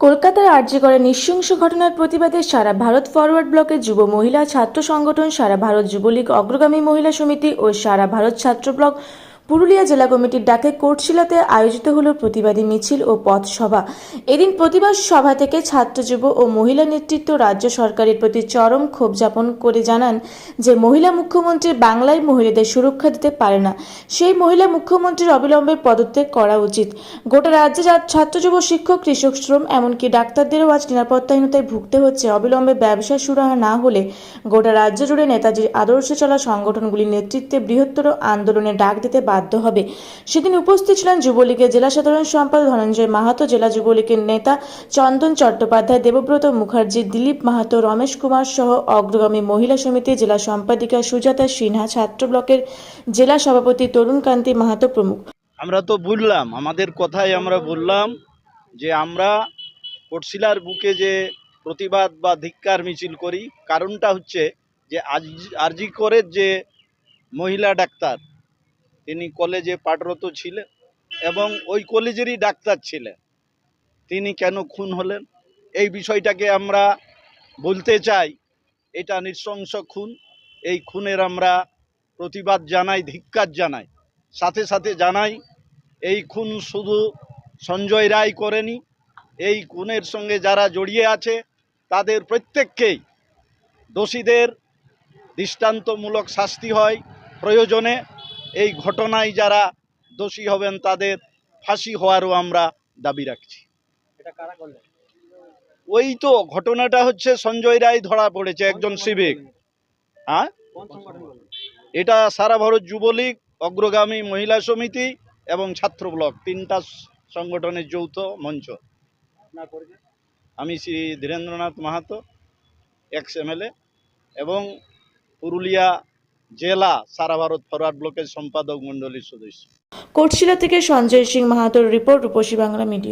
কলকাতার আর্যিকরে নৃশংস ঘটনার প্রতিবাদে সারা ভারত ফরওয়ার্ড ব্লকের যুব মহিলা, ছাত্র সংগঠন, সারা ভারত যুবলীগ, অগ্রগামী মহিলা সমিতি ও সারা ভারত ছাত্র ব্লক পুরুলিয়া জেলা কমিটির ডাকে কোটশিলাতে আয়োজিত হলো প্রতিবাদী মিছিল ও পথ সভা। এদিন প্রতিবাদ সভা থেকে ছাত্র যুব ও মহিলা নেতৃত্ব রাজ্য সরকারের প্রতি চরম ক্ষোভ যাপন করে জানান যে, মহিলা মুখ্যমন্ত্রী বাংলায় মহিলাদের সুরক্ষা দিতে পারে না। সেই মহিলা মুখ্যমন্ত্রীর অবিলম্বে পদত্যাগ করা উচিত। গোটা রাজ্যে ছাত্র যুব, শিক্ষক, কৃষক শ্রম, এমনকি ডাক্তারদেরও আজ নিরাপত্তাহীনতায় ভুগতে হচ্ছে। অবিলম্বে ব্যবসা সুরাহা না হলে গোটা রাজ্য জুড়ে নেতাজির আদর্শে চলা সংগঠনগুলির নেতৃত্বে বৃহত্তর আন্দোলনে ডাক দিতে বাধ্য হবে। সেদিন উপস্থিত ছিলেন যুবলীগের জেলা সাধারণ সম্পাদক ধনঞ্জয় মাহাতো, জেলা যুবলীগের নেতা চন্দন চট্টোপাধ্যায়, দেবব্রত মুখার্জি, দিলীপ মাহাতো, রমেশ কুমার সহ অগ্রগামী মহিলা সমিতি জেলা সম্পাদিকা সুজাতা সিনহা, ছাত্র ব্লকের জেলা সভাপতি তরুণ কান্তি মাহাতো প্রমুখ। আমরা তো বললাম আমাদের কথাই আমরা বললাম যে আমরা কোটশিলার বুকে যে প্রতিবাদ বা ধিক্কার মিছিল করি, কারণটা হচ্ছে যে আজ আরজি করের যে মহিলা ডাক্তার তিনি কলেজে পাঠরত ছিলেন এবং ওই কলেজেরই ডাক্তার ছিলেন। তিনি কেন খুন হলেন? এই বিষয়টাকে আমরা বলতে চাই। এটা নৃশংস খুন। এই খুনের আমরা প্রতিবাদ জানাই, ধিক্কার জানাই। সাথে সাথে জানাই, এই খুন শুধু সঞ্জয় রায় করেনি। এই খুনের সঙ্গে যারা জড়িয়ে আছে, তাদের প্রত্যেককেই দোষীদের দৃষ্টান্তমূলক শাস্তি হয় প্রয়োজনে। এই ঘটনায় যারা দোষী হবেন তাদের ফাঁসি হওয়ারও আমরা দাবি রাখছি। ওই তো ঘটনাটা হচ্ছে সঞ্জয় রায় ধরা পড়েছে একজন সিভিক। হ্যাঁ এটা সারা ভারত যুবলীগ অগ্রগামী মহিলা সমিতি এবং ছাত্র ব্লক তিনটা সংগঠনের যৌথ মঞ্চ। আমি শ্রী ধীরেন্দ্রনাথ মাহাতো এক্স এমএলএ এবং পুরুলিয়া জেলা সারা ভারত ফরওয়ার্ড ব্লকের সম্পাদক মন্ডলীর সদস্য। কোটশিলা থেকে সঞ্জয় সিং মাহাতোর রিপোর্ট রূপসী বাংলা মিডিয়া।